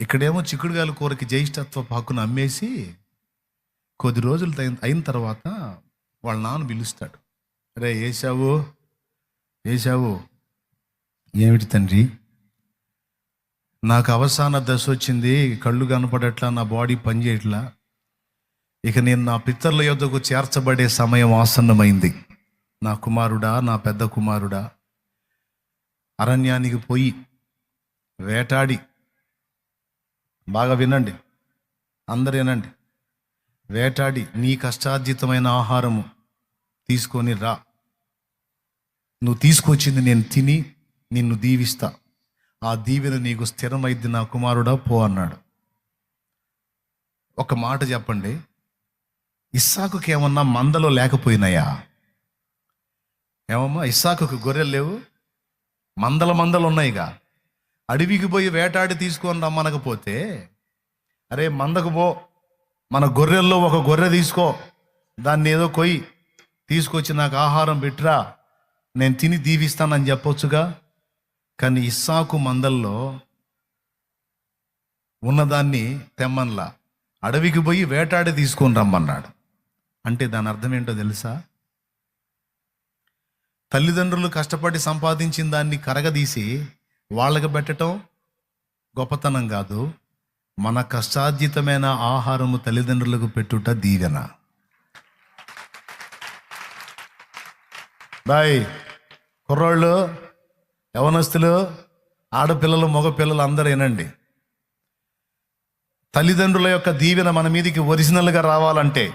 ఇక్కడేమో చిక్కుడుగాయల కూరకి జ్యేష్ఠత్వ హక్కును అమ్మేసి కొద్ది రోజులు అయిన తర్వాత వాళ్ళ నాన్న పిలుస్తాడు. రే ఏసావు ఏసావు ఏమిటి తండ్రి? నాకు అవసాన దశ వచ్చింది కళ్ళు కనపడట్లా నా బాడీ పనిచేయట్లా. ఇక నేను నా పిత్తర్ల యొద్దకు చేర్చబడే సమయం ఆసన్నమైంది. నా కుమారుడా నా పెద్ద కుమారుడా అరణ్యానికి పోయి వేటాడి బాగా వినండి. అందరు వినండి. వేటాడి నీ కష్టార్జితమైన ఆహారము తీసుకొని రా. నువ్వు తీసుకొచ్చింది నేను తిని నిన్ను దీవిస్తా. ఆ దీవెన నీకు స్థిరమైద్ది నా కుమారుడా పో అన్నాడు. ఒక మాట చెప్పండి. ఇస్సాకుకి ఏమన్నా మందలో లేకపోయినాయా? ఏమమ్మా ఇస్సాకుకి గొర్రెలు లేవు? మందల మందలు ఉన్నాయిగా. అడవికి పోయి వేటాడి తీసుకొని రమ్మనకపోతే అరే మందకు పో మన గొర్రెల్లో ఒక గొర్రె తీసుకో దాన్ని ఏదో కొయ్యి తీసుకొచ్చి నాకు ఆహారం పెట్టరా నేను తిని దీవిస్తానని చెప్పొచ్చుగా. కానీ ఇస్సాకు మందల్లో ఉన్నదాన్ని తెమ్మన్లా. అడవికి పోయి వేటాడి తీసుకొని రమ్మన్నాడు. అంటే దాని అర్థం ఏంటో తెలుసా? తల్లిదండ్రులు కష్టపడి సంపాదించిన దాన్ని కరగదీసి వాళ్ళకి పెట్టడం గొప్పతనం కాదు. మన కష్టార్జితమైన ఆహారము తల్లిదండ్రులకు పెట్టుట దీవెన. బాయ్ కుర్రోళ్ళు యవనస్తులు ఆడపిల్లలు మగపిల్లలు అందరూ వినండి. తల్లిదండ్రుల యొక్క దీవెన మన మీదికి ఒరిజినల్గా రావాలంటే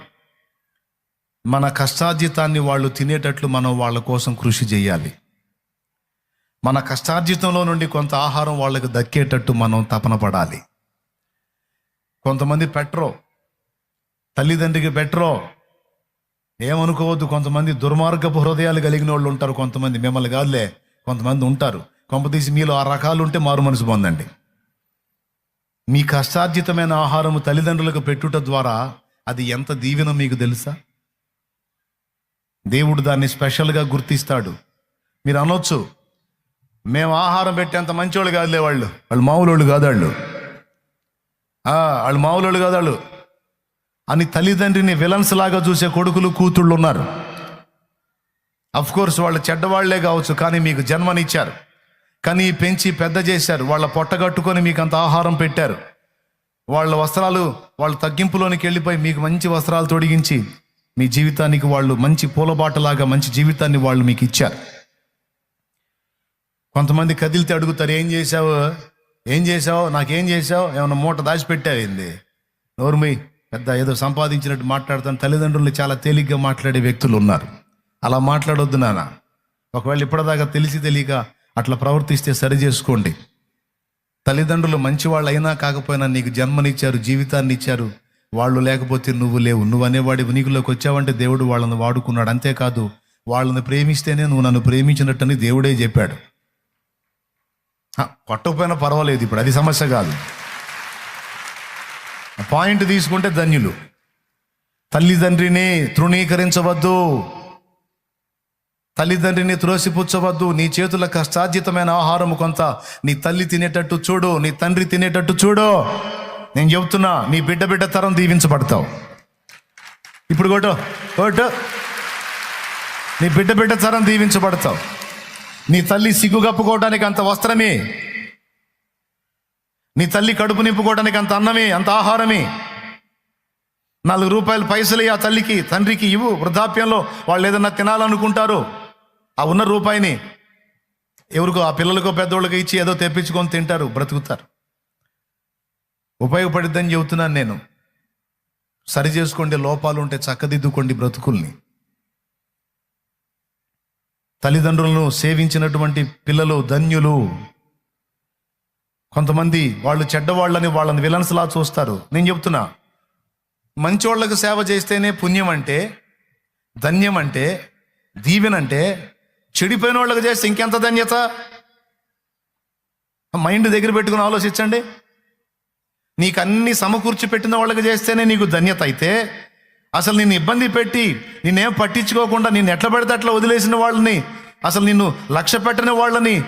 మన కష్టార్జితాన్ని వాళ్ళు తినేటట్లు మనం వాళ్ళ కోసం కృషి చేయాలి. మన కష్టార్జితంలో నుండి కొంత ఆహారం వాళ్ళకి దక్కేటట్టు మనం తపన పడాలి. కొంతమంది పెట్రో తల్లిదండ్రికి పెట్రో ఏమనుకోవద్దు కొంతమంది దుర్మార్గపు హృదయాలు కలిగిన వాళ్ళు ఉంటారు కొంతమంది మిమ్మల్ని కాదులే కొంతమంది ఉంటారు. కొంపతీసి మీలో ఆ రకాలు ఉంటే మారు మనసు పొందండి. మీ కష్టార్జితమైన ఆహారము తల్లిదండ్రులకు పెట్టుట ద్వారా అది ఎంత దీవెన మీకు తెలుసా? దేవుడు దాన్ని స్పెషల్గా గుర్తిస్తాడు. మీరు అనొచ్చు మేము ఆహారం పెట్టేంత మంచోళ్ళు కాదులే వాళ్ళు. వాళ్ళు మామూలు కాదు వాళ్ళు. వాళ్ళు మామూలు కాదు వాళ్ళు. అని తల్లిదండ్రిని విలన్స్ లాగా చూసే కొడుకులు కూతుళ్ళు ఉన్నారు. అఫ్ కోర్స్ వాళ్ళు చెడ్డవాళ్ళే కావచ్చు కానీ మీకు జన్మనిచ్చారు. కానీ పెంచి పెద్ద చేశారు. వాళ్ళ పొట్ట కట్టుకొని మీకు అంత ఆహారం పెట్టారు. వాళ్ళ వస్త్రాలు వాళ్ళ తగ్గింపులోనికి వెళ్ళిపోయి మీకు మంచి వస్త్రాలు తొడిగించి మీ జీవితానికి వాళ్ళు మంచి పూలబాటలాగా మంచి జీవితాన్ని వాళ్ళు మీకు ఇచ్చారు. కొంతమంది కదిలితే అడుగుతారు ఏం చేశావు? ఏం చేశావు? నాకేం చేశావు? ఏమన్నా మూట దాచిపెట్టావు నోర్మి పెద్ద ఏదో సంపాదించినట్టు మాట్లాడుతాను. తల్లిదండ్రులు చాలా తేలిగ్గా మాట్లాడే వ్యక్తులు ఉన్నారు. అలా మాట్లాడొద్దు నాన్న. ఒకవేళ ఇప్పటిదాకా తెలిసి తెలియక అట్లా ప్రవర్తిస్తే సరి చేసుకోండి. తల్లిదండ్రులు మంచివాళ్ళు అయినా కాకపోయినా నీకు జన్మనిచ్చారు జీవితాన్ని ఇచ్చారు వాళ్ళు లేకపోతే నువ్వు లేవు. నువ్వు అనేవాడి ఉనికిలోకి వచ్చావంటే దేవుడు వాళ్ళని వాడుకున్నాడు. అంతేకాదు వాళ్ళని ప్రేమిస్తేనే నువ్వు నన్ను ప్రేమించినట్టని దేవుడే చెప్పాడు. కొట్టకపోయినా పర్వాలేదు ఇప్పుడు అది సమస్య కాదు. పాయింట్ తీసుకుంటే ధన్యులు. తల్లిదండ్రిని తృణీకరించవద్దు. తల్లిదండ్రిని త్రోసిపుచ్చవద్దు. నీ చేతుల కష్టార్జితమైన ఆహారం కొంత నీ తల్లి తినేటట్టు చూడు నీ తండ్రి తినేటట్టు చూడు. నేను చెబుతున్నా నీ బిడ్డ బిడ్డ తరం దీవించబడతావు. ఇప్పుడు కొట్టు కొట్టు. నీ బిడ్డ బిడ్డ తరం దీవించబడతావు. నీ తల్లి సిగ్గుగప్పుకోవడానికి అంత వస్త్రమే. నీ తల్లి కడుపు నింపుకోవడానికి అంత అన్నమే అంత ఆహారమే. నాలుగు రూపాయలు పైసలు ఆ తల్లికి తండ్రికి ఇవ్వు. వృద్ధాప్యంలో వాళ్ళు ఏదన్నా తినాలనుకుంటారు. ఆ ఉన్న రూపాయిని ఎవరికో ఆ పిల్లలకో పెద్దోళ్ళకి ఇచ్చి ఏదో తెప్పించుకొని తింటారు బ్రతుకుతారు. ఉపయోగపడిద్దని చెబుతున్నాను నేను. సరి చేసుకోండి లోపాలు ఉంటే చక్కదిద్దుకోండి బ్రతుకుల్ని. తల్లిదండ్రులను సేవించినటువంటి పిల్లలు ధన్యులు. కొంతమంది వాళ్ళు చెడ్డవాళ్ళని వాళ్ళని విలన్స్లా చూస్తారు. నేను చెప్తున్నా మంచోళ్ళకు సేవ చేస్తేనే పుణ్యం అంటే ధన్యం అంటే దీవెనంటే చెడిపోయిన వాళ్ళకి చేస్తే ఇంకెంత ధన్యత? మైండ్ దగ్గర పెట్టుకుని ఆలోచించండి. నీకు అన్ని సమకూర్చి పెట్టిన వాళ్ళకి చేస్తేనే నీకు ధన్యత అయితే అసలు నిన్ను ఇబ్బంది పెట్టి నిన్నేం పట్టించుకోకుండా నిన్ను ఎట్లా పడితే అట్లా వదిలేసిన వాళ్ళని అసలు నిన్ను లక్ష్య పెట్టని వాళ్ళని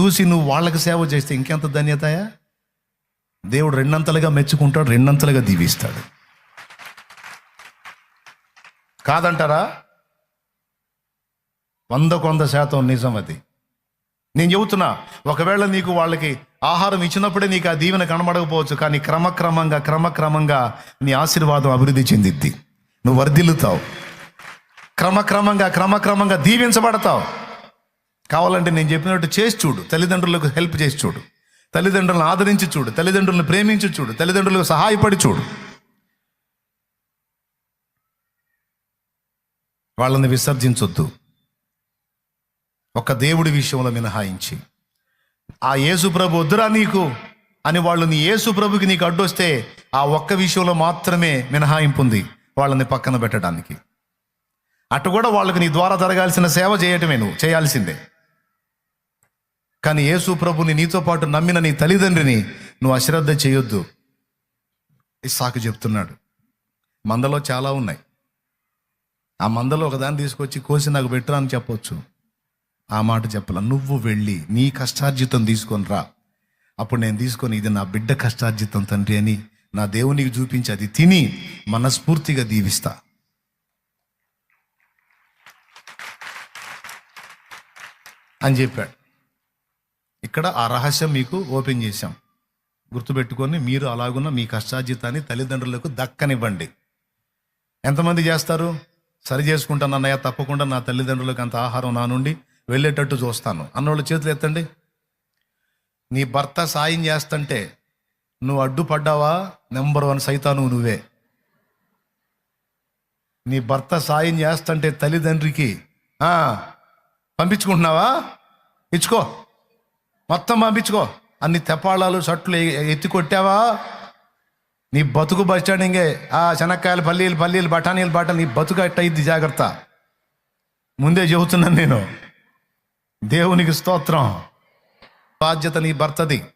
చూసి నువ్వు వాళ్ళకి సేవ చేస్తే ఇంకెంత ధన్యతయా దేవుడు రెండంతలుగా మెచ్చుకుంటాడు రెండంతలుగా దీవిస్తాడు. కాదంటారా? వందకొంద శాతం నిజం అది. నేను చెబుతున్నా ఒకవేళ నీకు వాళ్ళకి ఆహారం ఇచ్చినప్పుడే నీకు ఆ దీవెన కనబడకపోవచ్చు కానీ క్రమక్రమంగా క్రమక్రమంగా నీ ఆశీర్వాదం అభివృద్ధి చెందిద్ది. నువ్వు వర్ధిల్లుతావు. క్రమక్రమంగా క్రమక్రమంగా దీవించబడతావు. కావాలంటే నేను చెప్పినట్టు చేసి చూడు. తల్లిదండ్రులకు హెల్ప్ చేసి చూడు. తల్లిదండ్రులను ఆదరించి చూడు. తల్లిదండ్రులను ప్రేమించి చూడు. తల్లిదండ్రులకు సహాయపడి చూడు. వాళ్ళని విసర్జించొద్దు. ఒక దేవుడి విషయంలో మినహాయించి. ఆ యేసు ప్రభు వద్దురా నీకు అని వాళ్ళు నీ యేసు ప్రభుకి నీకు అడ్డొస్తే ఆ ఒక్క విషయంలో మాత్రమే మినహాయింపు ఉంది వాళ్ళని పక్కన పెట్టడానికి. అటు కూడా వాళ్ళకి నీ ద్వారా జరగాల్సిన సేవ చేయటమే నువ్వు చేయాల్సిందే. కానీ యేసు ప్రభుని నీతో పాటు నమ్మిన నీ తల్లిదండ్రిని నువ్వు అశ్రద్ధ చేయొద్దు. ఇస్సాకు చెప్తున్నాడు మందలో చాలా ఉన్నాయి. ఆ మందలో ఒకదాన్ని తీసుకొచ్చి కోసి నాకు పెట్టురా అని చెప్పొచ్చు. ఆ మాట చెప్పాల నువ్వు వెళ్ళి నీ కష్టార్జితం తీసుకొని రా. అప్పుడు నేను తీసుకొని ఇది నా బిడ్డ కష్టార్జితం తండ్రి అని నా దేవునికి చూపించి అది తిని మనస్ఫూర్తిగా దీవిస్తా. అని చెప్పాడు. ఇక్కడ ఆ రహస్యం మీకు ఓపెన్ చేశాం. గుర్తుపెట్టుకొని మీరు అలాగున్న మీ కష్టార్జితాన్ని తల్లిదండ్రులకు దక్కనివ్వండి. ఎంతమంది చేస్తారు? సరి చేసుకుంటాను అన్నయ్య తప్పకుండా నా తల్లిదండ్రులకు అంత ఆహారం నా నుండి వెళ్ళేటట్టు చూస్తాను. అన్నోళ్ళు చేతులు ఎత్తండి. నీ భర్త సాయం చేస్తుంటే నువ్వు అడ్డుపడ్డావా? నెంబర్ వన్ సైతాను నువ్వే. నీ భర్త సాయం చేస్తుంటే తల్లిదండ్రికి పంపించుకుంటున్నావా? ఇచ్చుకో. మొత్తం పంపించుకో. అన్ని తెప్పాళాలు షర్ట్లు ఎత్తి కొట్టావా? నీ బతుకు బస్ స్టాండింగే ఆ శనక్కాయలు పల్లీలు పల్లీలు బఠానీలు బఠానీ నీ బతుకు అట్టయిద్ది జాగ్రత్త. ముందే చెబుతున్నాను నేను. దేవునికి స్తోత్రం. బాధ్యత నీ భర్తది.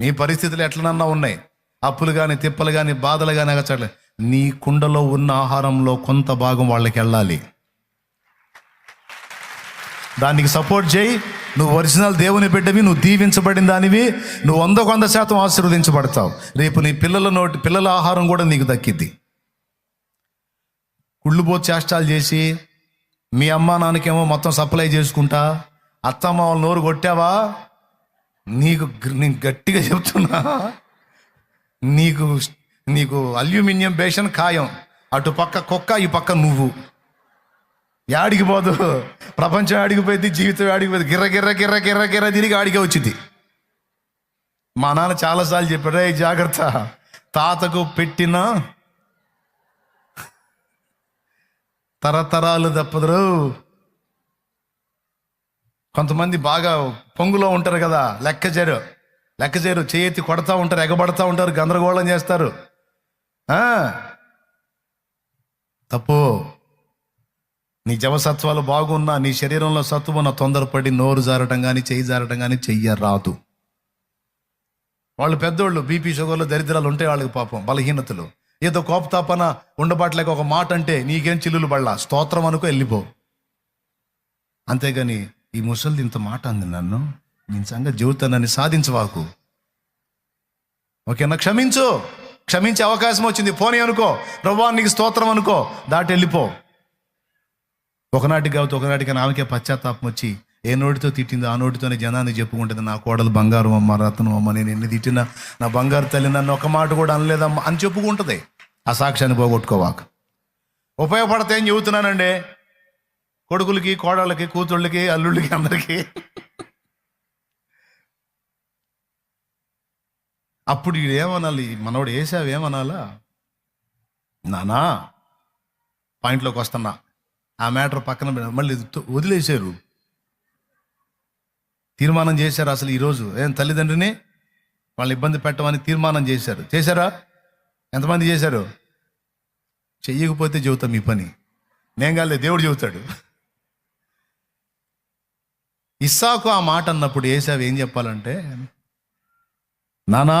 నీ పరిస్థితులు ఎట్లనన్నా ఉన్నాయి. అప్పులు కానీ తిప్పలు కానీ బాధలు కానీ అగచట్లే. నీ కుండలో ఉన్న ఆహారంలో కొంత భాగం వాళ్ళకి వెళ్ళాలి. దానికి సపోర్ట్ చేయి. నువ్వు ఒరిజినల్ దేవుని బిడ్డవి నువ్వు దీవించబడిన దానివి. నువ్వు వంద వంద శాతం ఆశీర్వదించబడతావు. రేపు నీ పిల్లల నోటి పిల్లల ఆహారం కూడా నీకు దక్కిద్ది. కుళ్ళుబో చేష్టాలు చేసి మీ అమ్మా నాన్నకేమో మొత్తం సప్లై చేసుకుంటా. అత్తమ్మ నోరు కొట్టావా? నీకు నేను గట్టిగా చెప్తున్నా. నీకు నీకు అల్యూమినియం బేషన్ ఖాయం. అటు పక్క కుక్క ఈ పక్క నువ్వు. యాడికి పోదు? ప్రపంచం ఆడిగిపోయింది జీవితం ఆడిగిపోయింది గిర్ర గిర్ర గిర్ర గిర్ర గిర్ర తిరిగి ఆడికే వచ్చింది. మా నాన్న చాలాసార్లు చెప్పాడు రే జాగ్రత్త. తాతకు పెట్టిన తరతరాలు తప్పదురు. కొంతమంది బాగా పొంగులో ఉంటారు కదా లెక్క చేరు లెక్క చేతి కొడతా ఉంటారు ఎగబడతా ఉంటారు గందరగోళం చేస్తారు. తప్పు. నీ జవసత్వాలు బాగున్నా నీ శరీరంలో సత్వం ఉన్న తొందరపడి నోరు జారటం కానీ చెయ్యి జారటం కానీ చెయ్యరాదు. వాళ్ళు పెద్దోళ్ళు బీపీ షుగర్లు దరిద్రాలు ఉంటాయి వాళ్ళకి పాపం బలహీనతలు. ఏదో కోపతాపన ఉండబాట్లేక ఒక మాట అంటే నీకేం చిల్లులు పడలా స్తోత్రం అనుకో వెళ్ళిపో. అంతేగాని ఈ ముసలిది ఇంత మాట అంది నన్ను. నేను సంగతి జీవితాన్ని సాధించవాకు ఓకేనా? క్షమించు. క్షమించే అవకాశం వచ్చింది. పోనీ అనుకో. ప్రభా నీకు స్తోత్రం అనుకో. దాటి వెళ్ళిపో. ఒకనాటికి కాబట్టి ఒకనాటికి ఆమెకే పశ్చాత్తాపం వచ్చి ఏ నోటితో తిట్టిందో ఆ నోటితోనే జనాన్ని చెప్పుకుంటుంది. నా కోడలు బంగారం అమ్మ రత్నం అమ్మ నేను ఎన్ని తిట్టినా నా బంగారు తల్లి నన్ను ఒక మాట కూడా అనలేదమ్మా అని చెప్పుకుంటుంది. ఆ సాక్ష్యాన్ని పోగొట్టుకోవాక. ఉపయోగపడతాయి చెబుతున్నానండి. కొడుకులకి కోడళ్ళకి కూతుళ్ళకి అల్లుళ్ళకి అందరికీ. అప్పుడు ఏమనాలి? మనోడు వేసావు ఏమనాలా? నానా పాయింట్లోకి వస్తున్నా. ఆ మ్యాటర్ పక్కన మళ్ళీ వదిలేశారు. తీర్మానం చేశారు అసలు ఈరోజు ఏం తల్లిదండ్రిని వాళ్ళని ఇబ్బంది పెట్టమని తీర్మానం చేశారు. చేశారా? ఎంతమంది చేశారు? చెయ్యకపోతే చెబుతాం మీ పని. నేను కాలే దేవుడు చెబుతాడు. ఇస్సాకు ఆ మాట అన్నప్పుడు ఏసావు ఏం చెప్పాలంటే నానా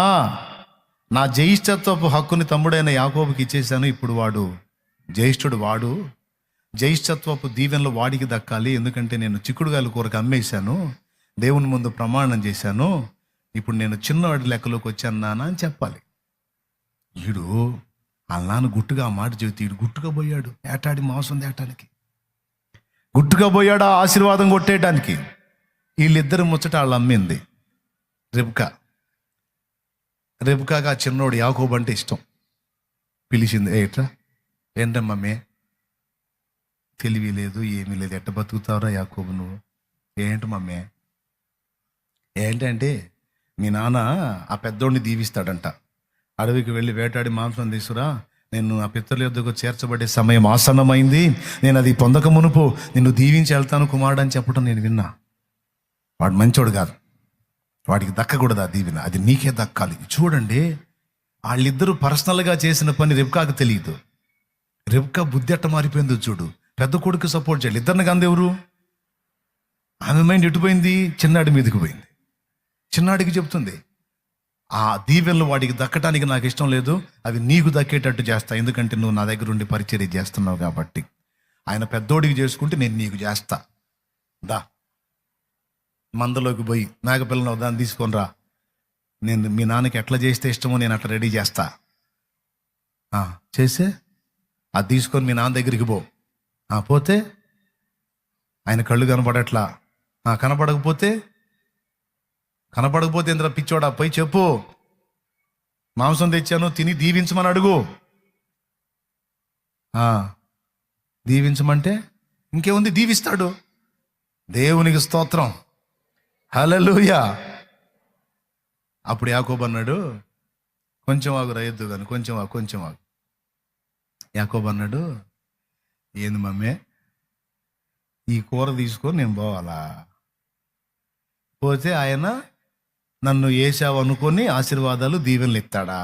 నా జ్యేష్ఠత్వపు హక్కుని తమ్ముడైన యాకోబుకి ఇచ్చేసాను ఇప్పుడు వాడు జ్యేష్ఠుడు వాడు. జ్యేష్ఠత్వపు దీవెనలు వాడికి దక్కాలి ఎందుకంటే నేను చిక్కుడుగాయల కూరకు అమ్మేశాను దేవుని ముందు ప్రమాణం చేశాను ఇప్పుడు నేను చిన్నవాడి లెక్కలోకి వచ్చాను నానా అని చెప్పాలి. ఈడు వాళ్ళ నాన్న గుట్టుగా ఆ మాట చెబితే ఈడు గుట్టుగా పోయాడు ఏటాడి మాంసం తేటానికి. గుట్టుగా పోయాడు ఆశీర్వాదం కొట్టేయడానికి వీళ్ళిద్దరు ముచ్చట వాళ్ళు అమ్మింది రిబ్కా. రిబ్కాగా చిన్నోడు యాకోబు అంటే ఇష్టం. పిలిచింది ఏట్రా ఏంటమ్మా మే తెలివి లేదు ఏమీ లేదు. ఎట్ట బతుకుతావురా యాకోబు నువ్వు? ఏంటి మమ్మీ? ఏంటంటే మీ నాన్న ఆ పెద్దోడిని దీవిస్తాడంట. అడవికి వెళ్ళి వేటాడి మాంసం తీసుకురా. నేను ఆ పిత్తల యొద్దకు చేర్చబడే సమయం ఆసన్నమైంది. నేను అది పొందక మునుపు నిన్ను దీవించి వెళ్తాను కుమారుడు అని చెప్పడం నేను విన్నా. వాడు మంచోడు కాదు. వాడికి దక్కకూడదు ఆ దీవెన. అది నీకే దక్కాలి. చూడండి వాళ్ళిద్దరూ పర్సనల్గా చేసిన పని రిబ్కాకు తెలియదు రెబ్కా బుద్ధి ఎట్ట మారిపోయిందో చూడు. పెద్ద కొడుకు సపోర్ట్ చేయాలి. ఇద్దరిని కాందెవరు ఆమె మైండ్ ఎటుపోయింది? చిన్నాడి మీదకి పోయింది. చిన్నాడికి చెప్తుంది ఆ దీవెనలు వాడికి దక్కటానికి నాకు ఇష్టం లేదు. అవి నీకు దక్కేటట్టు చేస్తా. ఎందుకంటే నువ్వు నా దగ్గర ఉండి పరిచర్య చేస్తున్నావు కాబట్టి. ఆయన పెద్దోడికి చేసుకుంటే నేను నీకు చేస్తా. దా. మందలోకి పోయి మేకపిల్లను దాన్ని తీసుకొని రా. నేను మీ నాన్నకి ఎట్లా చేస్తే ఇష్టమో నేను అట్లా రెడీ చేస్తా. చేసే? అది తీసుకొని మీ నాన్న దగ్గరికి పో. పోతే? ఆయన కళ్ళు కనపడట్లా. కనపడకపోతే? కనపడకపోతే ఇంద్ర పిచ్చోడా? పోయి చెప్పు. మాంసం తెచ్చాను తిని దీవించమని అడుగు. దీవించమంటే ఇంకేముంది? దీవిస్తాడు. దేవునికి స్తోత్రం. హలలుయా అప్పుడు యాకోబు అన్నాడు కొంచెం ఆగు రైద్దు కానీ కొంచెం ఆగు కొంచెం ఆగు. యాకోబు అన్నాడు ఏంది మమ్మీ ఈ కూర తీసుకొని నేను పోవాలా? పోతే ఆయన నన్ను వేసావు అనుకొని ఆశీర్వాదాలు దీవెనలు ఇస్తాడా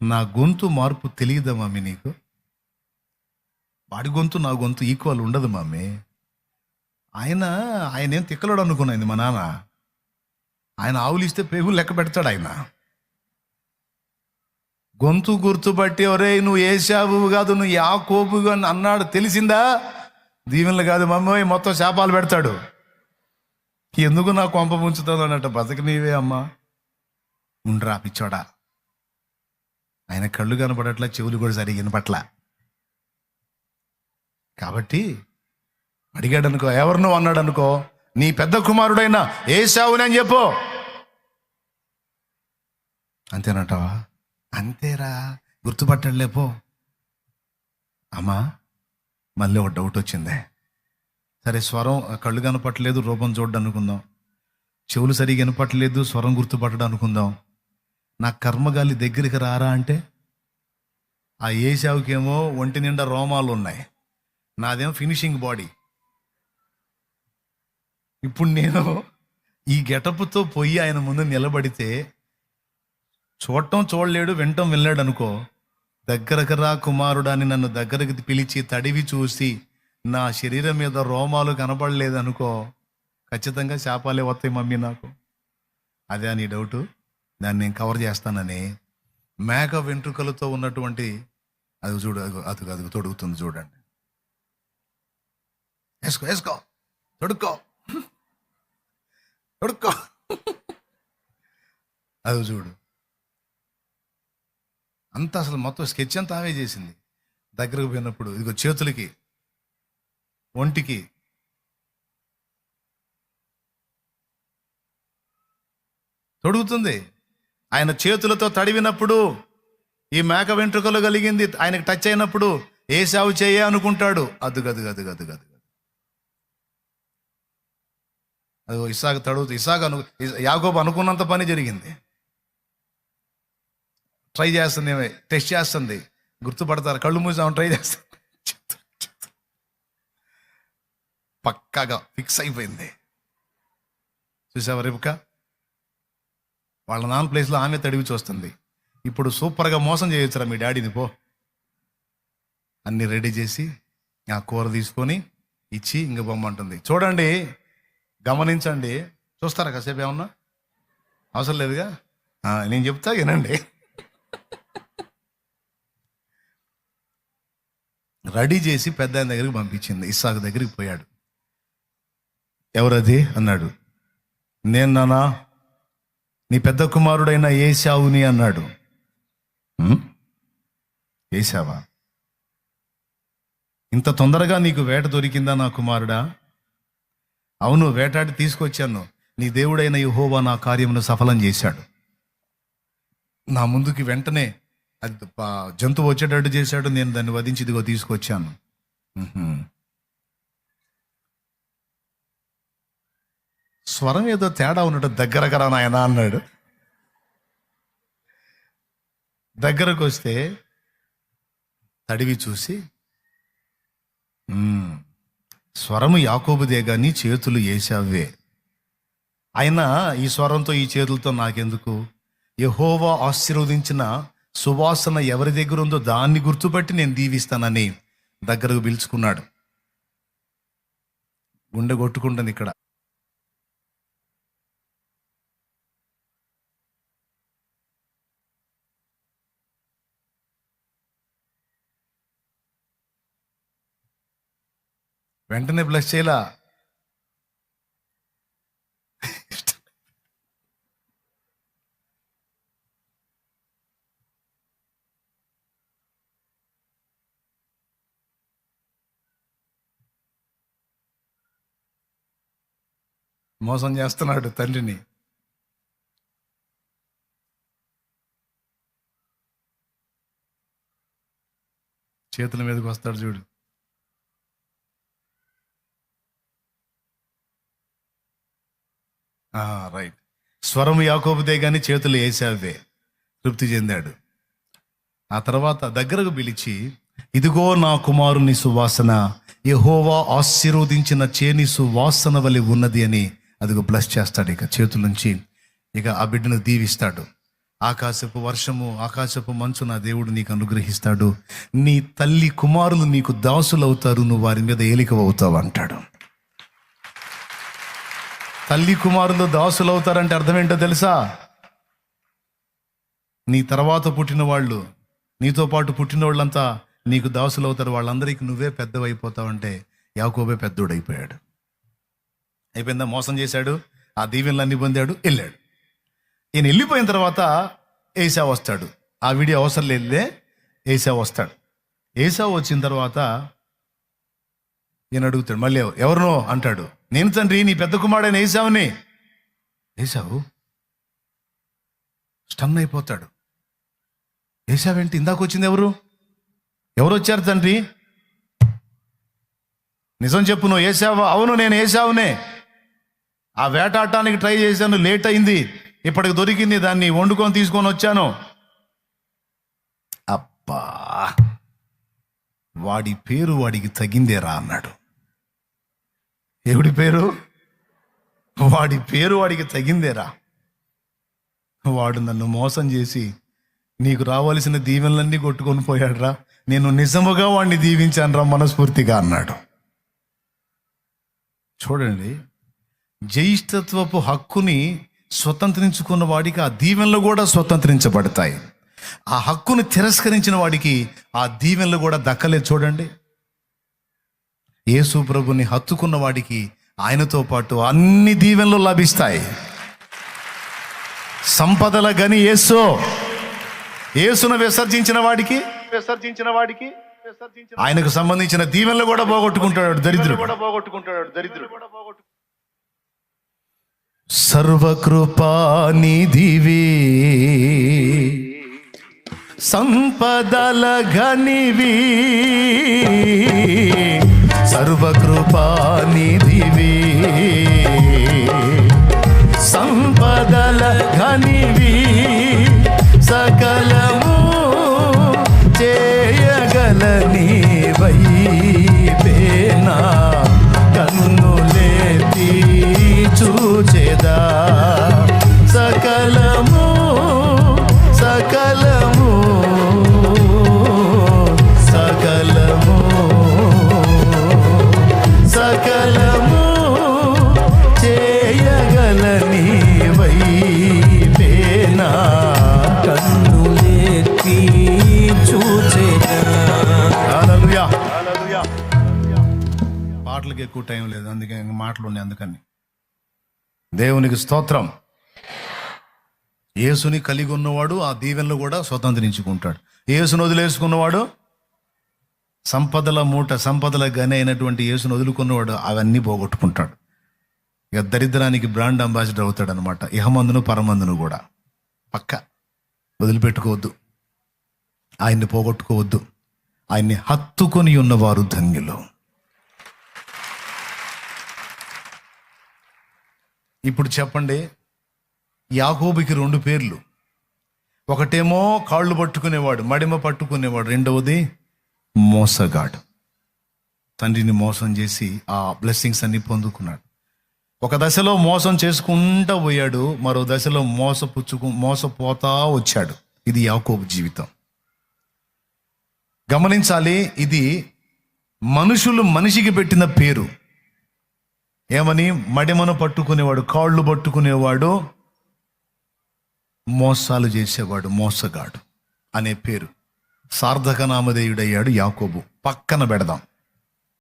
నా గొంతు మార్పు తెలియదా మమ్మీ నీకు? వాడి గొంతు నా గొంతు ఈక్వల్ ఉండదు మమ్మీ. ఆయన ఆయన ఏం తిక్కలోడు అనుకున్నాయింది మా నాన్న. ఆయన ఆవులు ఇస్తే పేగులు లెక్క పెడతాడు ఆయన. గొంతు గుర్తుపట్టి ఒరే నువ్వు ఏసావు కాదు నువ్వు యా కోపు అని అన్నాడు. తెలిసిందా? దీవెనలు కాదు మమ్మీ మొత్తం శాపాలు పెడతాడు. ఎందుకు నా కొంప ముంచుతుంది అన్నట్టు బతక నీవే అమ్మా. ఉండ్రా పిచ్చోడా. ఆయన కళ్ళు కనపడట్లా చెవులు కూడా సరిగిన పట్ల కాబట్టి అడిగాడు అనుకో ఎవరినో అన్నాడు అనుకో నీ పెద్ద కుమారుడైనా ఏసావుని అని చెప్పు. అంతేనంటావా? అంతేరా గుర్తుపట్టలేపో అమ్మా మళ్ళీ ఒక డౌట్ వచ్చిందే. సరే స్వరం కళ్ళు కనపట్టలేదు రూపం చూడడం అనుకుందాం చెవులు సరిగా వినపట్టలేదు స్వరం గుర్తుపట్టడం అనుకుందాం నా కర్మగాలి దగ్గరికి రారా అంటే? ఆ ఏసావుకేమో ఒంటి నిండా రోమాలు ఉన్నాయి నాదేమో ఫినిషింగ్ బాడీ. ఇప్పుడు నేను ఈ గెటప్తో పోయి ఆయన ముందు నిలబడితే చూడటం చూడలేడు వినటం వినలేడు అనుకో. దగ్గరకు రా కుమారుడాని నన్ను దగ్గరకు పిలిచి తడివి చూసి నా శరీరం మీద రోమాలు కనపడలేదు అనుకో. ఖచ్చితంగా శాపాలే వస్తాయి మమ్మీ నాకు. అదే నీ డౌటు? దాన్ని నేను కవర్ చేస్తానని. మేక వెంట్రుకలతో ఉన్నటువంటి అది చూడు అదిగో అదుగు అదుగు తొడుగుతుంది చూడండి. వేసుకో వేసుకో. తొడుక్కో. తొడుక్కో అది చూడు. అంతా అసలు మొత్తం స్కెచ్ అంతా ఆమె చేసింది. దగ్గరకు పోయినప్పుడు ఇదిగో చేతులకి ఒంటికి. తొడుగుతుంది. ఆయన చేతులతో తడివినప్పుడు ఈ మేక వెంట్రుకలు కలిగింది ఆయనకు టచ్ అయినప్పుడు ఏ సాగు చేయ అనుకుంటాడు. అదుగదు గదు గదు గదు గదు అదిగో ఇసాగ తడుగుతూ ఇసాగ అను యాగోబు అనుకున్నంత పని జరిగింది. ట్రై చేస్తుంది ఏమే టెస్ట్ చేస్తుంది. గుర్తుపడతారు? కళ్ళు మూసాము ట్రై చేస్తుంది. పక్కాగా ఫిక్స్ అయిపోయింది. చూసావా రేపుక వాళ్ళ నాన్న ప్లేస్లో ఆమె తడివి చూస్తుంది. ఇప్పుడు సూపర్గా మోసం చేయొచ్చురా మీ డాడీని పో. అన్ని రెడీ చేసి ఆ కూర తీసుకొని ఇచ్చి ఇంక బొమ్మంటుంది చూడండి గమనించండి. చూస్తారా కాసేపు ఏమన్నా? అవసరం లేదుగా? నేను చెప్తా వినండి. రెడీ చేసి పెద్ద ఆయన దగ్గరికి పంపించింది. ఇస్సాకు దగ్గరికి పోయాడు. ఎవరది? అన్నాడు. నేను నానా నీ పెద్ద కుమారుడైన ఏసావుని అన్నాడు. ఏసావా ఇంత తొందరగా నీకు వేట దొరికిందా నా కుమారుడా? అవును వేటాడి తీసుకొచ్చాను. నీ దేవుడైన యెహోవా నా కార్యమును సఫలం చేశాడు. నా ముందుకి వెంటనే అది జంతువు వచ్చేటట్టు చేశాడు. నేను దాన్ని వధించి ఇదిగో తీసుకొచ్చాను. స్వరం ఏదో తేడా ఉన్నట్టు దగ్గరగా రా నాయనా అన్నాడు. దగ్గరకు వస్తే తడివి చూసి స్వరము యాకోబుదే గాని చేతులు ఏసావే అయినా ఈ స్వరంతో ఈ చేతులతో నాకెందుకు? యహోవా ఆశీర్వదించిన సువాసన ఎవరి దగ్గర ఉందో దాన్ని గుర్తుపట్టి నేను దీవిస్తానని దగ్గరకు పిలుచుకున్నాడు. గుండె కొట్టుకుంటుంది ఇక్కడ. వెంటనే బ్లస్ చేయలా? మోసం చేస్తున్నాడు తండ్రిని. చేతుల మీదకి వస్తాడు చూడు. రైట్ స్వరం యాకోబుదే కానీ చేతులు వేసావే తృప్తి చెందాడు. ఆ తర్వాత దగ్గరకు పిలిచి ఇదిగో నా కుమారుని సువాసన యహోవా ఆశీర్వదించిన చేని సువాసన వలె ఉన్నది అని అదిగో బ్లస్ చేస్తాడు ఇక చేతుల నుంచి. ఇక ఆ బిడ్డను దీవిస్తాడు. ఆకాశపు వర్షము ఆకాశపు మంచు నా దేవుడు నీకు అనుగ్రహిస్తాడు. నీ తల్లి కుమారులు నీకు దాసులు అవుతారు నువ్వు వారి మీద ఏలికవవుతావు అంటాడు. తల్లి కుమారులు దాసులు అవుతారంటే అర్థం ఏంటో తెలుసా? నీ తర్వాత పుట్టిన వాళ్ళు నీతో పాటు పుట్టిన వాళ్ళంతా నీకు దాసులు అవుతారు వాళ్ళందరికీ నువ్వే పెద్దవైపోతావంటే యాకోబే అయిపోయాడు అయిపోయిందా? మోసం చేశాడు. ఆ దీవెనలన్నీ పొందాడు. వెళ్ళాడు. ఈయన వెళ్ళిపోయిన తర్వాత ఏసా వస్తాడు. ఆ వీడియో అవసరం లేదులే. ఏసా వస్తాడు. ఏసా వచ్చిన తర్వాత ఈయన అడుగుతాడు మళ్ళీ ఎవరినో అంటాడు. నేను తండ్రి నీ పెద్ద కుమారుడైన ఏసావుని వేసావు స్టమ్ అయిపోతాడు. వేసావేంటి ఇందాక వచ్చింది ఎవరు? ఎవరు వచ్చారు తండ్రి? నిజం చెప్పు నువ్వు వేసావా అవును నేను వేసావునే ఆ వేటాడటానికి ట్రై చేశాను లేట్ అయింది. ఇప్పటికి దొరికింది దాన్ని వండుకొని తీసుకొని వచ్చాను. అబ్బా వాడి పేరు వాడికి తగిందేరా అన్నాడు. ఎవడి పేరు? వాడి పేరు వాడికి తగిందేరా. వాడు నన్ను మోసం చేసి నీకు రావాల్సిన దీవెనలన్నీ కొట్టుకొని పోయాడురా. నేను నిజముగా వాడిని దీవించానురా మనస్ఫూర్తిగా అన్నాడు. చూడండి జ్యేష్ఠత్వపు హక్కుని స్వతంత్రించుకున్న వాడికి ఆ దీవెనలు కూడా స్వతంత్రించబడతాయి. ఆ హక్కును తిరస్కరించిన వాడికి ఆ దీవెనలు కూడా దక్కలేదు. చూడండి యేసు ప్రభుని హత్తుకున్న వాడికి ఆయనతో పాటు అన్ని దీవెనలు లభిస్తాయి. సంపదల గని యేసు. యేసును విసర్జించిన వాడికి విసర్జించిన వాడికి ఆయనకు సంబంధించిన దీవెనలు కూడా పోగొట్టుకుంటాడు దరిద్రుడు. కూడా పోగొట్టుకుంటాడు దరిద్రుడు. సర్వకృపానిధివి సంపదల ఘనివి సర్వకృపానిధివి. సంపదల ఘనివి ఎక్కువ టైం లేదు అందుకే మాటలు ఉన్నాయి అందుకని. దేవునికి స్తోత్రం. యేసుని కలిగి ఉన్నవాడు ఆ దీవెనలు కూడా స్వతంత్రించుకుంటాడు. యేసును వదిలేసుకున్నవాడు సంపదల మూట సంపదల గని అయినటువంటి యేసును వదులుకున్నవాడు అవన్నీ పోగొట్టుకుంటాడు. ఇక దరిద్రానికి బ్రాండ్ అంబాసిడర్ అవుతాడు అనమాట ఇహమందును పరమందును కూడా. పక్క. వదిలిపెట్టుకోవద్దు. ఆయన్ని పోగొట్టుకోవద్దు. ఆయన్ని హత్తుకొని ఉన్నవారు ధన్యులు. ఇప్పుడు చెప్పండి యాకోబుకి రెండు పేర్లు. ఒకటేమో కాళ్ళు పట్టుకునేవాడు మడిమ పట్టుకునేవాడు రెండవది మోసగాడు. తండ్రిని మోసం చేసి ఆ బ్లెస్సింగ్స్ అన్ని పొందుకున్నాడు. ఒక దశలో మోసం చేసుకుంటా పోయాడు మరో దశలో మోసపుచ్చుకు మోసపోతా వచ్చాడు. ఇది యాకోబు జీవితం. గమనించాలి ఇది మనుషులు మనిషికి పెట్టిన పేరు. ఏమని? మడిమను పట్టుకునేవాడు కాళ్ళు పట్టుకునేవాడు మోసాలు చేసేవాడు మోసగాడు అనే పేరు. సార్థక నామధేయుడయ్యాడు యాకోబు. పక్కన పెడదాం.